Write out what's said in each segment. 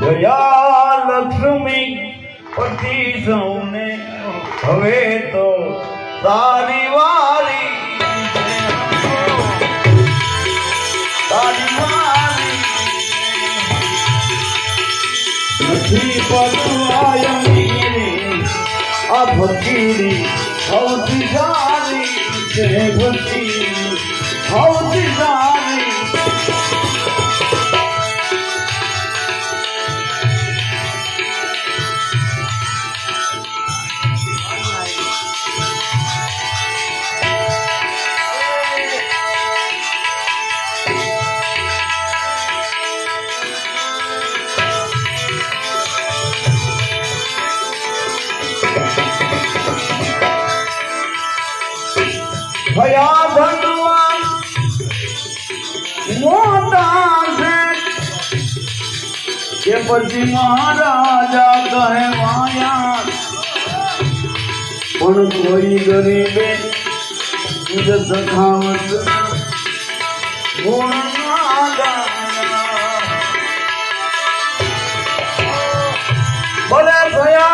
દયા લક્ષ્મી પતિ સૌને હવે તો તારી વારી નથી પદવાયની આ ભક્તિની સૌથી સારી છે ભક્તિ સૌથી સારી ભયા ધનવાન મોટા છે. કે પછી મહારાજા કહે માયા. પણ કોઈ ગરીબે સખાવત ગુણ ભલે ભયા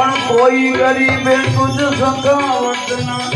પણ કોઈ ગરીબે તુજ સખાવત ના